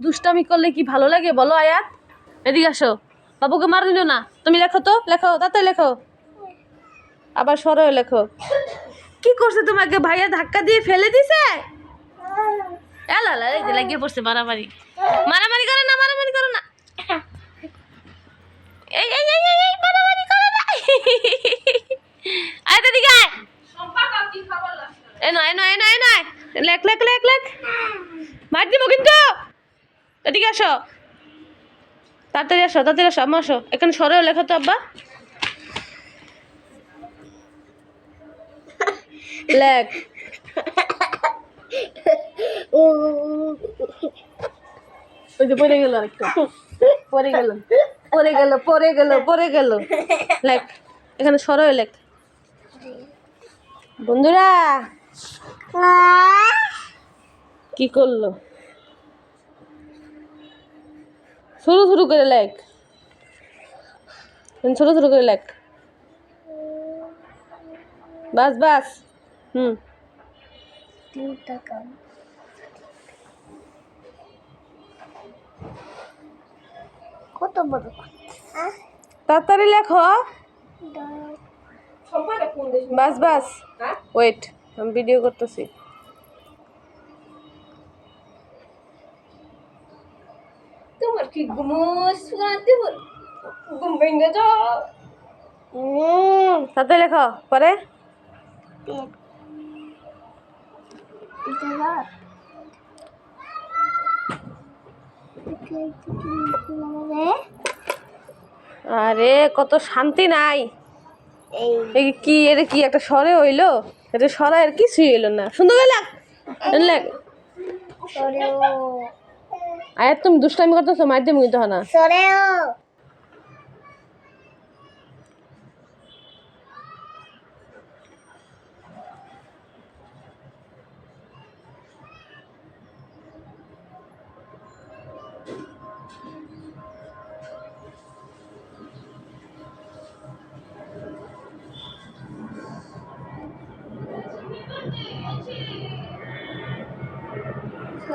দুষ্টামি করলে কি ভালো লাগে? বলো আয়াত। এদিকে আসো। বাবুকে মার দিল না? তুমি লেখো তো লেখো তাতে লেখো। আবার সরো লেখো। কি করছে তোমাকে? ভাইয়া ধাক্কা দিয়ে ফেলে দিছে? এলা এলা, এই যে লাগিয়ে পড়ছে মারামারি। মারামারি করে না মারামারি করো না। মারামারি করে না। আয় দিকে আয়। এ নয় নয় নয় নয়। লেখ লেখ লেখ লেখ। মার দিব কিন্তু। এদিকে আসো। তাড়াতাড়ি আসো তাড়াতাড়ি আসো আম্মা আসো। এখানে সরেও লেখো তো আব্বা। লেখ। ওই যে পড়ে গেল আরেকটা। পড়ে গেল পড়ে গেল পড়ে গেল পড়ে গেল। লেখ এখানে সরও লেখ। বন্ধুরা কি করল? শুরু শুরু করে লেখ। ছোট ছোট করে লেখ। বাস বাস। হুম। কত বড় তাড়াতাড়ি লেখো। বাস বাস। ওয়েট আমি ভিডিও করতেছি। বল ঘুম ভেঙে যাও তাড়াতাড়ি লেখো পরে? আরে কত শান্তি নাই। কি এটা কি একটা স্বরে হইল? এটা সরা আর কিছুই হইল না। সুন্দর সরেও আয়াত তুমি দুষ্টামি করতেছো মার মুগিতে হয় না। সরেও।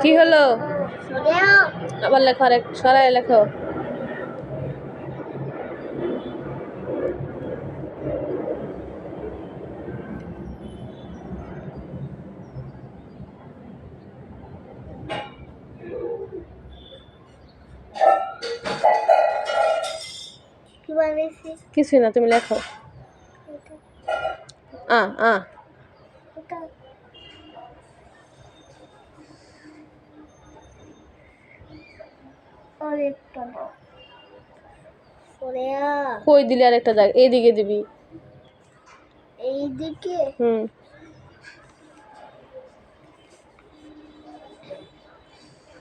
কি হলো? আবার লেখো আরেক সরাই লেখো। কিছুই না তুমি লেখো। আ আ এটা আরেকটা দাও সরেয়া কই দিলি আর একটা জায়গা? এইদিকে দিবি। এইদিকে? হুম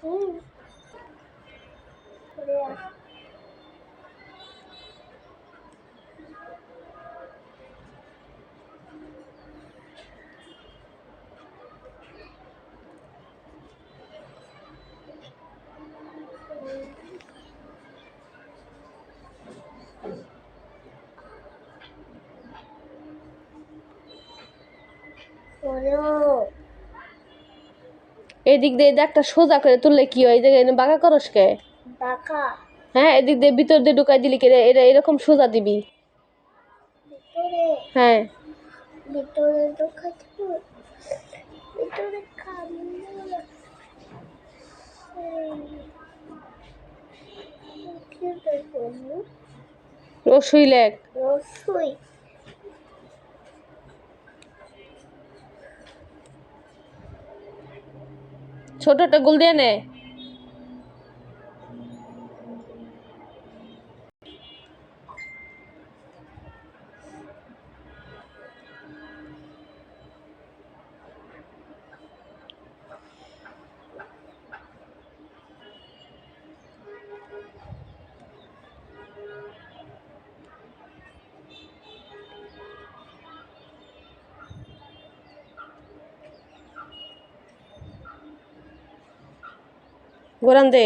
হুম সরেয়া সরেও এদিক দিয়ে একটা সোজা করে তুললে কি হয়? এই জায়গায় বাঁকা করস কে? বাঁকা। হ্যাঁ এদিক দিয়ে ভিতর দিয়ে ঢুকাই দিলি কে এটা এরকম সোজা দিবি। হ্যাঁ। ভিতরে ভিতরে রসুই লেখ রসুই? ছোট একটা গুল দিয়ে নে। গোরান দে।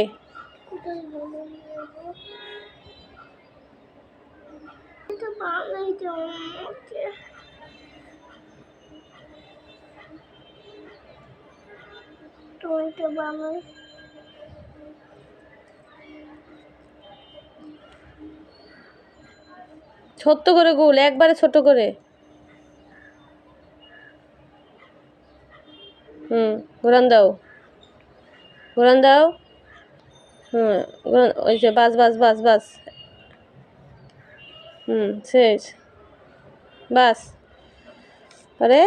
ছোট্ট করে গোল একবারে ছোট করে। হুম ঘোরান দাও। ঘোরান দাও। হুম ওই যে বাস বাস বাস বাস। হুম শেষ বাস। আরে?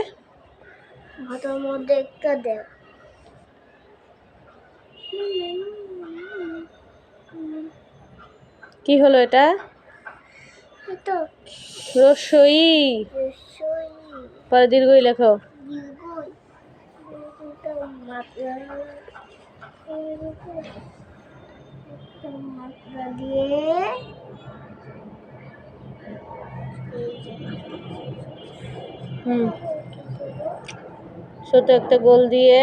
হাতের মধ্যে একটা দেখ। কি হলো এটা? রসই। পরে দীর্ঘই লেখো। দীর্ঘই। দিয়ে হুম। ছোট একটা গোল দিয়ে।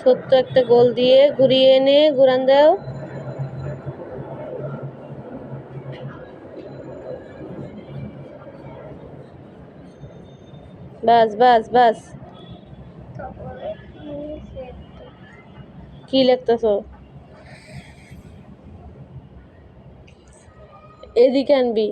ছোট্ট একটা গোল দিয়ে ঘুরিয়ে এনে ঘুরান দাও। বাস বাস বাস। কি লিখতেছ? এদিকে আনবি।